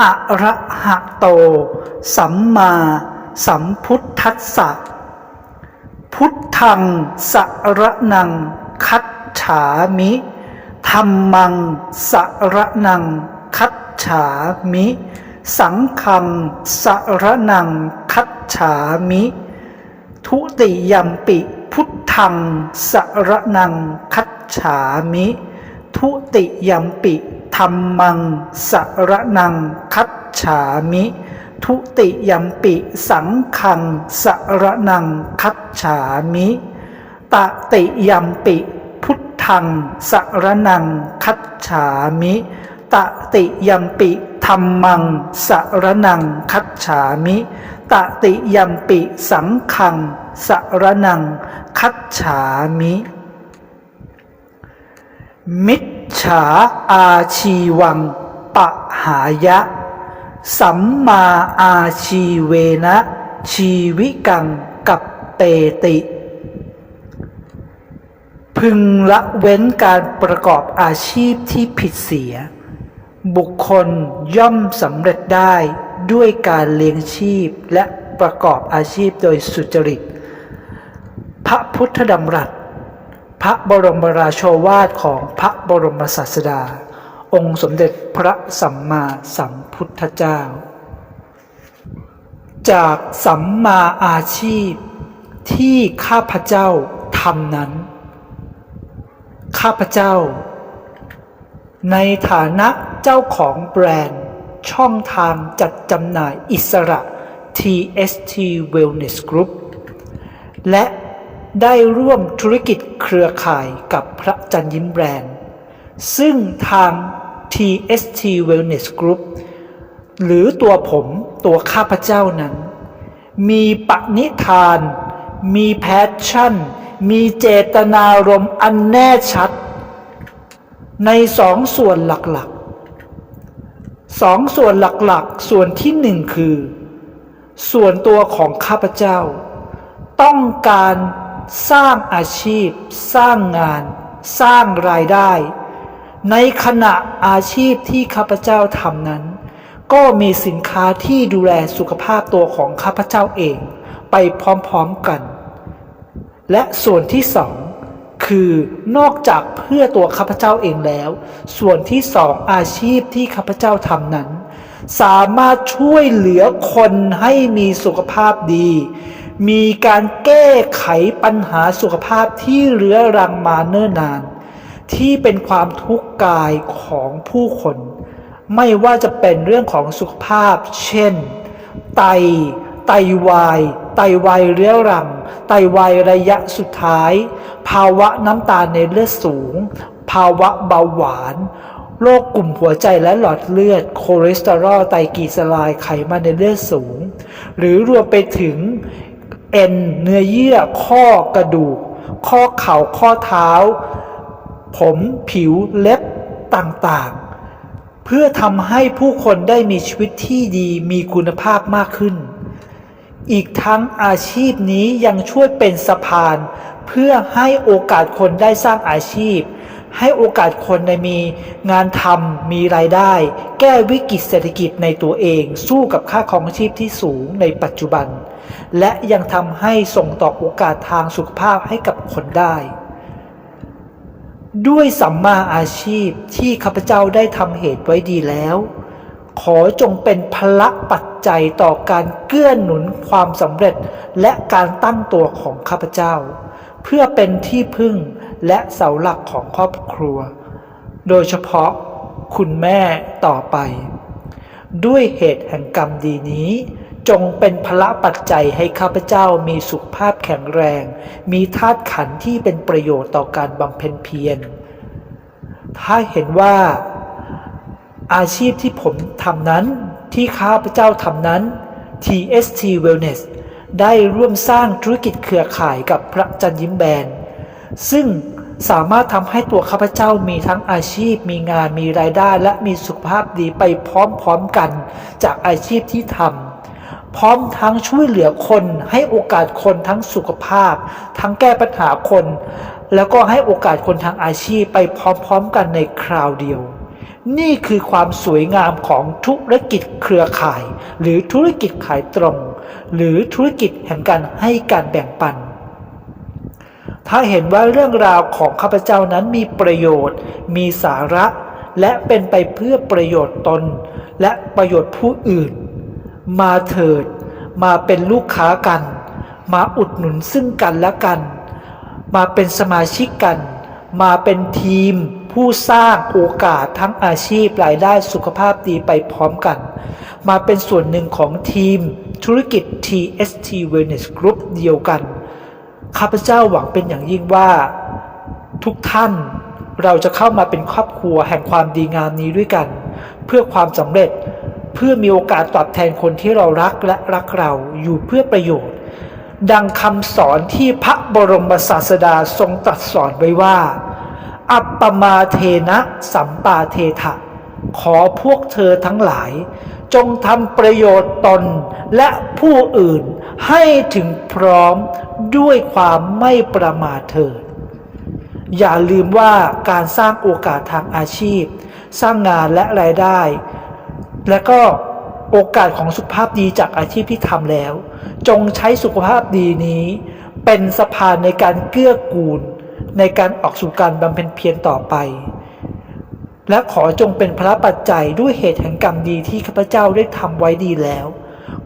อะระหะโต สัมมาสัมพุทธัสสะ พุทธังสระนัง คัจฉามิธรรมังสระนัง คัจฉามิ สังฆังสระนัง คัจฉามิ ทุติยัมปิ พุทธังสระนัง คัจฉามิ ทุติยัมปิ ธรรมังสระนังคัจฉามิ ทุติยัมปิสังขังสระนังคัจฉามิ ตติยัมปิพุทธังสระนังคัจฉามิ ตติยัมปิธรรมังสระนังคัจฉามิ ตติยัมปิสังขังสระนังคัจฉามิ มิจ ฉาอาชีวังปะหายะ สัมมาอาชีเวนะ ชีวิกังกับเตติ พึงละเว้นการประกอบอาชีพที่ผิดเสีย บุคคลย่อมสำเร็จได้ด้วยการเลี้ยงชีพและประกอบอาชีพโดยสุจริต พระพุทธดำรัส พระบรมราโชวาทของพระบรมศาสดา องค์สมเด็จพระสัมมาสัมพุทธเจ้า จากสัมมาอาชีพที่ข้าพเจ้าทำนั้น ข้าพเจ้า ในฐานะเจ้าของแบรนด์ ช่องทางจัดจำหน่ายอิสระ TST Wellness Group และ ได้ร่วมธุรกิจเครือข่ายกับพระจันยิ้มแบรนด์ ซึ่งทาง TST Wellness Group หรือตัวผมตัวข้าพเจ้านั้น มีปณิธาน มีแพชชั่น มีเจตนารมณ์อันแน่ชัด ในสองส่วนหลักๆสองส่วนหลักๆ ส่วนที่หนึ่งคือ ส่วนตัวของข้าพเจ้า ต้องการ สร้างอาชีพ สร้างงาน สร้างรายได้ ในขณะอาชีพที่ข้าพเจ้าทำนั้น ก็มีสินค้าที่ดูแลสุขภาพตัวของข้าพเจ้าเอง ไปพร้อมๆกัน และส่วนที่สองคือนอกจากเพื่อตัวข้าพเจ้าเองแล้ว ส่วนที่สองอาชีพที่ข้าพเจ้าทำนั้น สามารถช่วยเหลือคนให้มีสุขภาพดี มีการแก้ไขปัญหาสุขภาพที่เรื้อรังมาเนิ่นนาน ที่เป็นความทุกข์กายของผู้คน ไม่ว่าจะเป็นเรื่องของสุขภาพ เช่น ไต ไตวาย ไตวายเรื้อรัง ไตวายระยะสุดท้าย ภาวะน้ำตาลในเลือดสูง ภาวะเบาหวานโรคกลุ่มหัวใจและหลอดเลือด คอเลสเตอรอลไตรกลีเซอไรด์ไขมันในเลือดสูง หรือรวมไปถึง เอ็นเนื้อเยื่อข้อกระดูก ข้อเข่าข้อเท้า ผมผิวเล็บต่างๆ เพื่อทำให้ผู้คนได้มีชีวิตที่ดีมีคุณภาพมากขึ้น อีกทั้งอาชีพนี้ยังช่วยเป็นสะพาน เพื่อให้โอกาสคนได้สร้างอาชีพ ให้โอกาสคนได้มีงานทำมีรายได้ แก้วิกฤตเศรษฐกิจในตัวเอง สู้กับค่าครองชีพที่สูงในปัจจุบัน และยังทำให้ส่งต่อโอกาสทางสุขภาพให้กับคนได้ ด้วยสัมมาอาชีพที่ข้าพเจ้าได้ทำเหตุไว้ดีแล้ว ขอจงเป็นพละปัจจัยต่อการเกื้อหนุนความสำเร็จและการตั้งตัวของข้าพเจ้า เพื่อเป็นที่พึ่งและเสาหลักของครอบครัว โดยเฉพาะคุณแม่ต่อไป ด้วยเหตุแห่งกรรมดีนี้ จงเป็นพละปัจจัยให้ข้าพเจ้ามีสุขภาพแข็งแรง มีธาตุขันธ์ที่เป็นประโยชน์ต่อการบำเพ็ญเพียร ถ้าเห็นว่าอาชีพที่ผมทำนั้นที่ข้าพเจ้าทำนั้น TST Wellness ได้ร่วมสร้างธุรกิจเครือข่ายกับพระจันยิ้มแบน ซึ่งสามารถทำให้ตัวข้าพเจ้ามีทั้งอาชีพ มีงานมีรายได้ และมีสุขภาพดีไปพร้อมๆกันจากอาชีพที่ทำพร้อมทั้งช่วยเหลือคนให้โอกาสคนทั้งสุขภาพ ทั้งแก้ปัญหาคน แล้วก็ให้โอกาสคนทางอาชีพไปพร้อมๆกันในคราวเดียว นี่คือความสวยงามของธุรกิจเครือข่าย หรือธุรกิจขายตรง หรือธุรกิจแห่งการให้การแบ่งปัน ถ้าเห็นว่าเรื่องราวของข้าพเจ้านั้นมีประโยชน์ มีสาระ และเป็นไปเพื่อประโยชน์ตน และประโยชน์ผู้อื่น มาเถิด มาเป็นลูกค้ากัน มาอุดหนุนซึ่งกันและกัน มาเป็นสมาชิกกัน มาเป็นทีมผู้สร้างโอกาสทั้งอาชีพรายได้สุขภาพดีไปพร้อมกัน มาเป็นส่วนหนึ่งของทีมธุรกิจ TST Wellness Group เดียวกัน ข้าพเจ้าหวังเป็นอย่างยิ่งว่า ทุกท่านเราจะเข้ามาเป็นครอบครัวแห่งความดีงามนี้ด้วยกัน เพื่อความสำเร็จเพื่อมีโอกาสตอบแทนคนที่เรารักและรักเราอยู่เพื่อประโยชน์ ดังคำสอนที่พระบรมศาสดาทรงตรัสสอนไว้ว่า อัปปมาเทนะสัมปาเทถะขอพวกเธอทั้งหลาย จงทำประโยชน์ตนและผู้อื่นให้ถึงพร้อมด้วยความไม่ประมาทเถิดอย่าลืมว่าการสร้างโอกาสทางอาชีพ สร้างงานและรายได้ และก็ โอกาสของสุขภาพดีจากอาชีพที่ทำแล้ว จงใช้สุขภาพดีนี้ เป็นสะพานในการเกื้อกูล ในการออกสู่การบำเพ็ญเพียรต่อไป และขอจงเป็นพระปัจจัยด้วยเหตุแห่งกรรมดีที่ข้าพเจ้าได้ทำไว้ดีแล้ว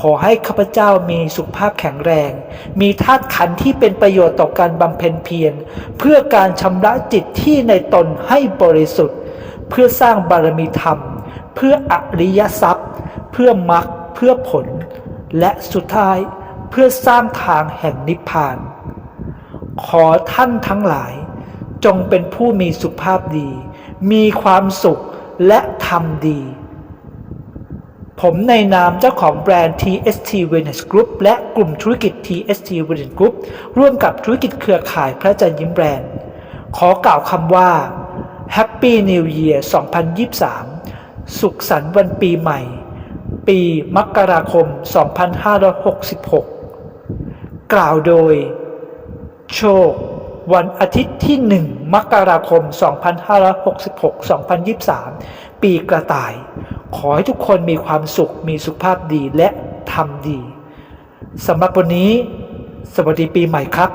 ขอให้ข้าพเจ้ามีสุขภาพแข็งแรง มีธาตุขันธ์ที่เป็นประโยชน์ต่อการบำเพ็ญเพียรเพื่อการชำระจิตที่ในตนให้บริสุทธิ์ เพื่อสร้างบารมีธรรม เพื่ออริยทรัพย์ เพื่อมรรคเพื่อผล และสุดท้ายเพื่อสร้างทางแห่งนิพพาน ขอท่านทั้งหลาย จงเป็นผู้มีสุขภาพดี มีความสุขและทำดี ผมในนามเจ้าของแบรนด์ TST Wellness Group และกลุ่มธุรกิจ TST Wellness Group ร่วมกับธุรกิจเครือข่ายพระจันทร์ยิ้มแบรนด์ ขอกล่าวคำว่า Happy New Year 2023 สุขสันต์วันปีใหม่ ปีมกราคม 2566 กล่าวโดย โชค วันอาทิตย์ที่ 1 มกราคม 2566-2023 ปีกระต่าย ขอให้ทุกคนมีความสุข มีสุขภาพดีและทำดี สำหรับวันนี้ สวัสดีปีใหม่ครับ